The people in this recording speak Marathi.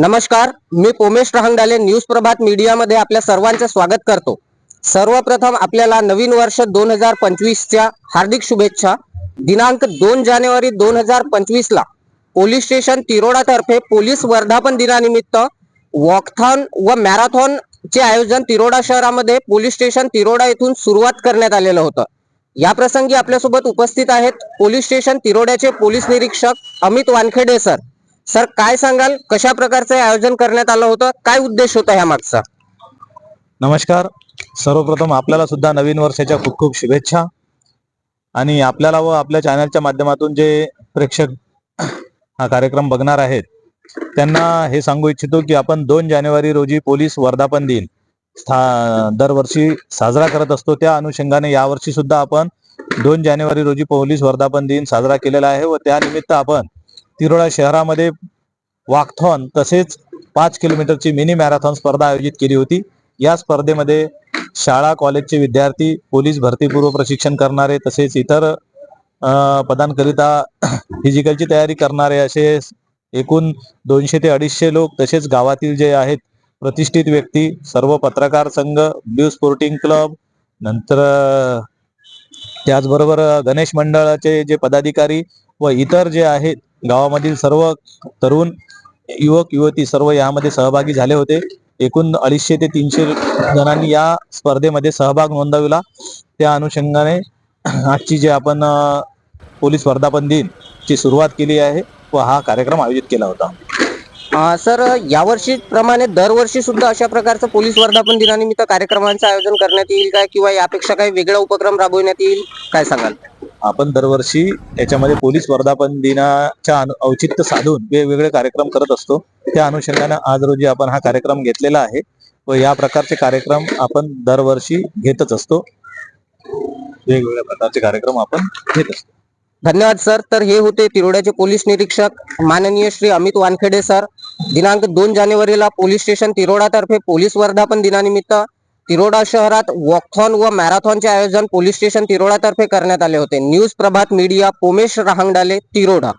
नमस्कार मी पोमेश रहांगडाले न्यूज प्रभात मीडियामध्ये आपल्या सर्वांचे स्वागत करतो. सर्वप्रथम आपल्याला नवीन वर्ष दोन हजार पंचवीसच्या हार्दिक शुभेच्छा. दिनांक दोन जानेवारी दोन हजार पंचवीसला पोलीस स्टेशन तिरोडातर्फे पोलीस वर्धापन दिनानिमित्त वॉकथॉन व मॅरेथॉन चे आयोजन तिरोडा शहरामध्ये पोलीस स्टेशन तिरोडा येथून सुरुवात करण्यात आलेलं होतं. या प्रसंगी आपल्यासोबत उपस्थित आहेत पोलीस स्टेशन तिरोड्याचे पोलीस निरीक्षक अमित वानखेडे सर. सर काय सांगाल? कशा प्रकारचं आयोजन करण्यात आलं होतं? काय उद्देश होता ह्या मागचा? नमस्कार. सर्वप्रथम आपल्याला सुद्धा नवीन वर्षाच्या खूप खूप शुभेच्छा. आणि आपल्याला व आपल्या चॅनलच्या माध्यमातून जे प्रेक्षक हा कार्यक्रम बघणार आहेत त्यांना हे सांगू इच्छितो की आपण दोन जानेवारी रोजी पोलीस वर्धापन दिन स्था- दरवर्षी साजरा करत असतो. त्या अनुषंगाने यावर्षी सुद्धा आपण दोन जानेवारी रोजी पोलीस वर्धापन दिन साजरा केलेला आहे व त्यानिमित्त आपण तिरोडा शहरामध्ये वाकथॉन तसेच पाच किलोमीटरची मिनी मॅरेथॉन स्पर्धा आयोजित केली होती. या स्पर्धेमध्ये शाळा कॉलेजचे विद्यार्थी पोलीस भरतीपूर्व प्रशिक्षण करणारे तसेच इतर पदांकरिता फिजिकलची तयारी करणारे असे एकूण दोनशे ते अडीचशे लोक तसेच गावातील जे आहेत प्रतिष्ठित व्यक्ती सर्व पत्रकार संघ ब्ल्यू स्पोर्टिंग क्लब नंतर त्याचबरोबर गणेश मंडळाचे जे पदाधिकारी व इतर जे आहेत गावामधील सर्व तरुण युवक युवती सर्व यामध्ये सहभागी झाले होते. एकूण अडीचशे ते तीनशे जणांनी या स्पर्धेमध्ये सहभाग नोंदविला. त्या अनुषंगाने आजची जे आपण पोलीस वर्धापन दिन ची सुरुवात केली आहे व हा कार्यक्रम आयोजित केला होता. सर यावर्षी प्रमाणे दरवर्षी सुद्धा अशा प्रकारचं पोलीस वर्धापन दिनानिमित्त कार्यक्रमांचं आयोजन करण्यात येईल काय किंवा यापेक्षा काही वेगळा उपक्रम राबविण्यात येईल? काय सांगाल? आपण दरवर्षी याच्यामध्ये पोलीस वर्धापन दिनाच्या औचित्य साधून वेगवेगळे कार्यक्रम करत असतो. त्या अनुषंगाने आज रोजी आपण हा कार्यक्रम घेतलेला आहे व या प्रकारचे कार्यक्रम आपण दरवर्षी घेतच असतो. वेगवेगळ्या प्रकारचे कार्यक्रम आपण घेत असतो. धन्यवाद सर. तर हे होते तिरोड्याचे पोलीस निरीक्षक माननीय श्री अमित वानखेडे सर. दिनांक दोन जानेवारीला पोलीस स्टेशन तिरोडातर्फे पोलीस वर्धापन दिनानिमित्त तिरोडा शहरात वॉकथॉन व मॅरेथॉनचे आयोजन पोलीस स्टेशन तिरोडातर्फे करण्यात आले होते. News Prabhat media Pomesh Rahangdale Tiroda.